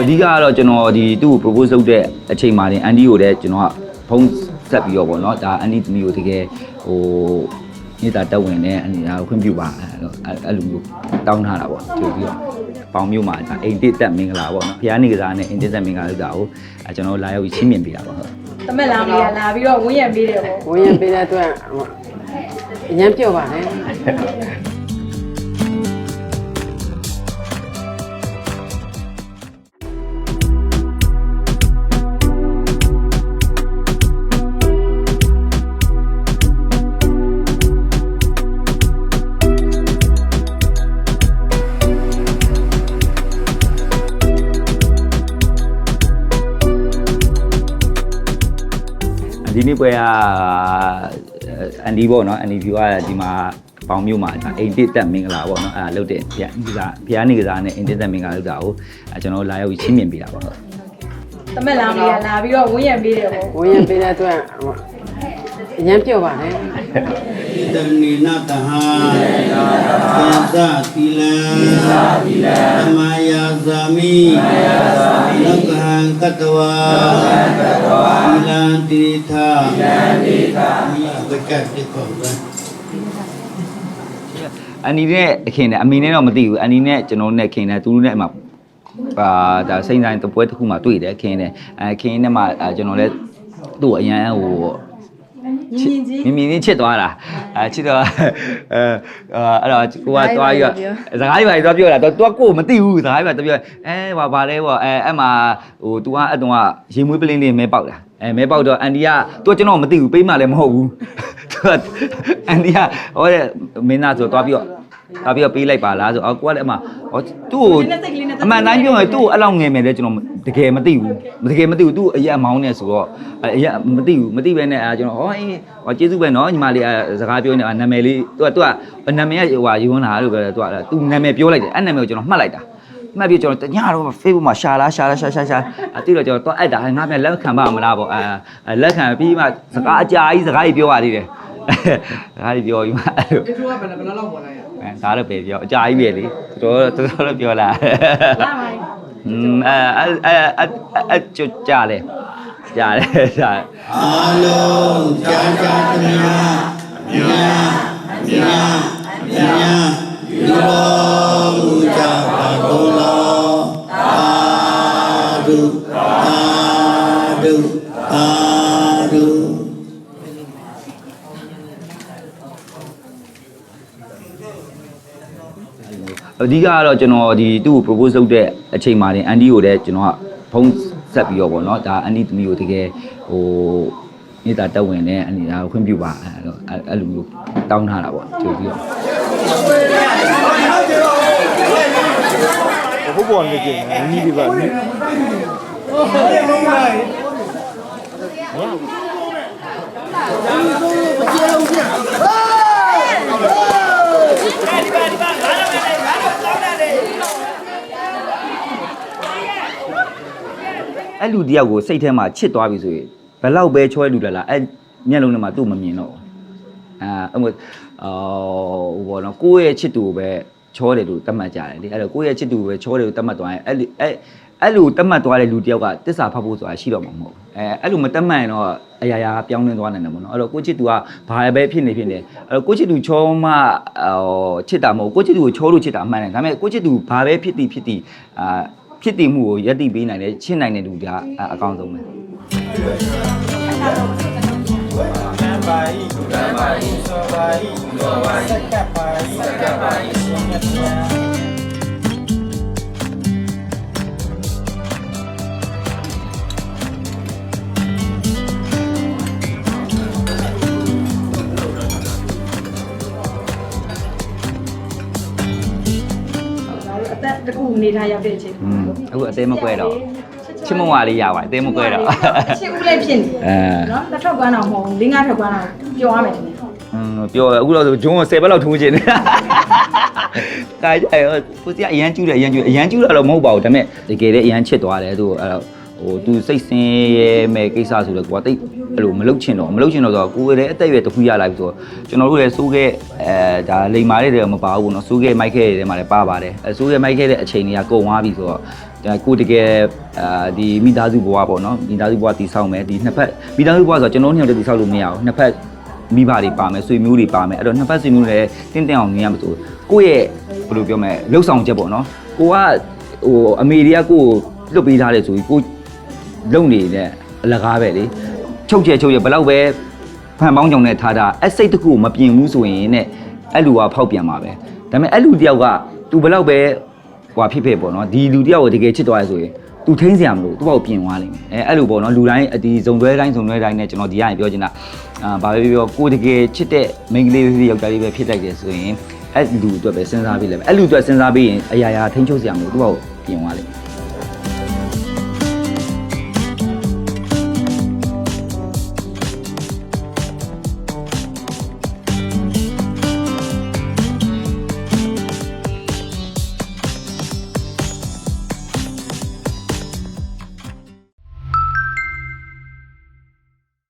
အဓိကကတော့ကျွန်တော်ဒီသူ့ကို propose လုပ်တဲ့အချိန်မှာတင်အန်ဒီကိုလည်းကျွန်တော်ကဖုန်းဆက်ပြီးတော့ပေါ့နော်ဒါအန်ဒီသမီးကိုတကယ်ဟိုနေတာတက်ဝင်နဲ့အနေဒါကိုခွင့်ပြုပါအဲ့လိုအဲ့အဲ့လိုမျိုးတောင်းထားတာပေါ့ကြိုပြီးတော့ပေါင်မျိုးမှာဒါအိမ်တစ်တက်မင်္ဂလာပေါ့နော်ဖျားနေကစားနဲ့အိမ်တစ်တက်မင်္ဂလာလုပ်တာကိုအဲကျွန်တော်လာရောက်ပြီးချင်းမြင်ပေးတာပေါ့ဟုတ်တမက်လောင်လေးကလာပြီးတော့ဝင်းရံပေးတယ်ပေါ့ဝင်ရပေးတဲ့အတွက်ဟိုအရင်ပြော့ပါတ ဒီနေ့ပွဲကအန်ဒီပေါ့နော်အန်ဒီဖြူကဒီမှာပေါင်မြို့မှာဒါအိမ်တစ်တက်မင်္ဂလာပေါ့နော်အဲ့ဒါလုပ်တဲ့ဖျားကစားဖျားနေကစားနဲ့အိမ်တစ်တက်မင်္ဂလာလုပ်တာကိုအဲကျွန်တော်လာရောက်ပြီးချင်းမြင်ပေးတာပေါ့ဟုတ်တမက်လောင်လေးကလာပြီးတော့ဝင်းရံပေးတယ်ပေါ့ဝင်ရပေးတဲ့အတွက်ဟိုအရင်ပြော့ပါတယ်တဏိနတဟသေသတိလံသမယာဇာမိလော ကဟံကတဝါသီလံတိထာမိဝကတ်တိကောပဲအန်ဒီနဲ့ခင်တယ်အမေနဲ့တော့မသိဘူးအန်ဒီနဲ့ကျွန်တော်နဲ့ခင်တယ်သူတို့နဲ့အမှပါဒါစိမ့်ဆိုင်တပွဲတစ်ခုမှတွေ့တယ်ခင်တယ်အဲခင်နဲ့မှအဲကျွန်တော်လည်းသူ့ကိုအရန်ဟို ညီညီကြီး မင်းမင်းလေးချစ်သွားတာအဲချစ်တော့အဲအဲ့တော့ကိုကသွားပြီးတော့စကားကြီးပါတော့ပြောတာတော့ तू ကိုမသိဘူးစကားကြီးပါတော့ပြောအဲဘာပါလဲပေါ့အဲအဲ့မှာဟို तू ကအဲ့တုန်းကရေမွေးပလင်းလေးမဲပေါက်တာအဲမဲပေါက်တော့အန်ဒီက तू ကျွန်တော်မသိဘူးပေးမှလည်းမဟုတ်ဘူး तू ကအန်ဒီကဟောတဲ့မင်းသားဆိုသွားပြီးတော့ သွားပြီးတော့ပေးလိုက်ပါလားဆိုအော်ကိုကလည်းအမဟောသူ့ကိုအမှန်တိုင်းပြောရင်သူ့ကိုအဲ့လောက်ငယ်မယ်လေကျွန်တော်တကယ်မသိဘူးတကယ်မသိဘူးသူ့အရက်မောင်းနေဆိုတော့အရက်မသိဘူးမသိပဲနဲ့အဲကျွန်တော်ဟောအေးဟောကျေးဇူးပဲနော်ညီမလေးစကားပြောနေတာနာမည်လေးသူကသူကနာမည်ကဟိုဟာယူလာလို့ပြောတယ်သူကသူနာမည်ပြောလိုက်တယ်အဲ့နာမည်ကိုကျွန်တော်မှတ်လိုက်တာမှတ်ပြီးကျွန်တော်ညတော့ Facebook မှာရှာလာရှာလာရှာရှာရှာအတိတော့ကျွန်တော်တော့အဲ့ဒါငါပြန်လက်ခံပါမလားပေါ့အဲလက်ခံပြီးမှစကားအကြာကြီးစကားကြီးပြောရသေးတယ် စကားကြီးပြောပြီးမှအဲ့လိုဒီလိုကဘယ်ဘယ်လောက်ပေါ်လိုက်ရအဲဒါတော့ပဲပြောအကြာကြီးပဲလေတော်တော်တော်တော်ပြောလာလာပါရင်อืมအဲအဲအဲအဲကြကြလေကြလေကြအာလုံးကြာကြာတမယမြာမြာမြာဒီလိုမူကြပါကုန်လောအာဒုအာဒုအာဒု အဓိကကတော့ကျွန်တော်ဒီသူ့ကို propose လုပ်တဲ့အချိန်မှာတင်အန်ဒီကိုလည်းကျွန်တော်ကဖုန်းဆက်ပြီးတော့ဗောနော်ဒါအန်ဒီသမီးကိုတကယ်ဟိုနေတာတက်ဝင်နဲ့အနေဒါကိုခွင့်ပြုပါအဲ့လိုအဲ့အဲ့လိုမျိုးတောင်းထားတာဗောကြိုပြီးတော့ဟုတ်ပေါ်နေကြတယ်နီးဒီပါနီး အဲ့လူတယောက်ကိုစိတ်ထဲမှာချစ်သွားပြီဆိုရင်ဘယ်လောက်ပဲချောလူလာလာအဲ့မျက်လုံးထဲမှာသူ့မမြင်တော့ဘူးအာအမအော်ဟိုဘောနော်ကိုယ့်ရဲ့ချစ်သူကိုပဲချောတယ်လို့သတ်မှတ်ကြတယ်လေအဲ့တော့ကိုယ့်ရဲ့ချစ်သူကိုပဲချောတယ်လို့သတ်မှတ်သွားရင်အဲ့ဒီအဲ့အဲ့လိုသတ်မှတ်သွားတဲ့လူတယောက်ကတစ္ဆာဖတ်ဖို့ဆိုတာရှိတော့မှာမဟုတ်ဘူးအဲအဲ့လိုမသတ်မှတ်ရင်တော့အရာရာပြောင်းလဲသွားနိုင်တယ်ပေါ့နော်အဲ့တော့ကိုယ့်ချစ်သူကဘာပဲဖြစ်နေဖြစ်နေအဲ့တော့ကိုယ့်ချစ်သူချောမှဟိုချစ်တာမဟုတ်ကိုယ့်ချစ်သူကိုချောလို့ချစ်တာအမှန်တယ်ဒါပေမဲ့ကိုယ့်ချစ်သူဘာပဲဖြစ်တည်ဖြစ်တည်အာ ဖြစ်တည်မှုကိုယက်တည်ပေးနိုင်တယ်ချစ်နိုင်တဲ့လူကအအကောင်းဆုံးပဲတ အနေထားရောက်တဲ့အချိန်အခုအသေးမကွဲတော့ချစ်မဝါလေးရပါတယ်အသေးမကွဲတော့အချစ်ဦးလည်းဖြစ်နေအဲနော်တစ်ထွက်ကွမ်းတော့မဟုတ်ဘူး၄၅ထွက်ကွမ်းတော့ပျော်ရမယ်อืมပြောအခုတော့ဂျုံ10ဘက်လောက်ထိုးခြင်း။ဒါကြရယ်ကိုစီကအရန်ကျူးတယ်အရန်ကျူးအရန်ကျူးတာတော့မဟုတ်ပါဘူးဒါပေမဲ့တကယ်လည်းအရန်ချစ်သွားတယ်သူအဲ့တော့ဟိုသူစိတ်ဆင်းရဲမဲ့ကိစ္စဆိုတော့ကွာတိတ် အဲ့လိုမလုတ်ချင်တော့မလုတ်ချင်တော့ဆိုတော့ကိုယ်လည်းအသက်အရွယ်တစ်ခုရလာပြီဆိုတော့ကျွန်တော်တို့လည်းစိုးခဲ့အဲဒါလိမ်မာတဲ့တွေမပါဘူးပေါ့နော်စိုးခဲ့မိုက်ခဲ့တဲ့ထဲမှာလည်းပါပါတယ်အဲစိုးခဲ့မိုက်ခဲ့တဲ့အချိန်တွေကကုန်သွားပြီဆိုတော့ဒါကိုတကယ်အာဒီမိသားစုဘဝပေါ့နော်မိသားစုဘဝတည်ဆောက်မယ်ဒီနှစ်ဖက်မိသားစုဘဝဆိုတော့ကျွန်တော်တို့နှစ်ယောက်တည်းတည်ဆောက်လို့မရဘူးနှစ်ဖက်မိဘတွေပါမယ်ဆွေမျိုးတွေပါမယ်အဲ့တော့နှစ်ဖက်ဆွေမျိုးတွေတင်းတင်းအောင်နေရမှာဆိုကိုယ့်ရဲ့ဘယ်လိုပြောမလဲလှုပ်ဆောင်ချက်ပေါ့နော်ကိုကဟိုအမေတွေကကိုကိုလွတ်ပေးထားတယ်ဆိုပြီးကိုလုံနေတဲ့အလကားပဲလေ ချုပ်ချယ်ချုပ်ရဘယ်တော့ပဲဖန်ပေါင်းကြောင်နဲ့ထားတာအစိတ်တစ်ခုကိုမပြင်ဘူးဆိုရင်နဲ့အဲ့လူကဖောက်ပြန်မှာပဲဒါပေမဲ့အဲ့လူတယောက်က तू ဘယ်တော့ပဲဟွာဖြစ်ဖြစ်ပေါ့နော်ဒီလူတယောက်ကိုတကယ်ချစ်သွားရဆိုရင်သူထိန်းစရာမလိုသူ့ဘောက်ပြင်သွားလိမ့်မယ်အဲအဲ့လိုပေါ့နော်လူတိုင်းဒီဇုံတွဲတိုင်းဇုံတွဲတိုင်းနဲ့ကျွန်တော်ဒီကနေပြောချင်တာအာဘာပဲပြောကိုတကယ်ချစ်တဲ့မိန်းကလေးလေးယောက်ျားလေးပဲဖြစ်တတ်တယ်ဆိုရင်အဲ့လူအတွက်ပဲစဉ်းစားပြီးလိုက်မယ်အဲ့လူအတွက်စဉ်းစားပြီးရင်အရာရာထိန်းချုပ်စရာမလိုသူ့ဘောက်ပြင်သွားလိမ့်မယ်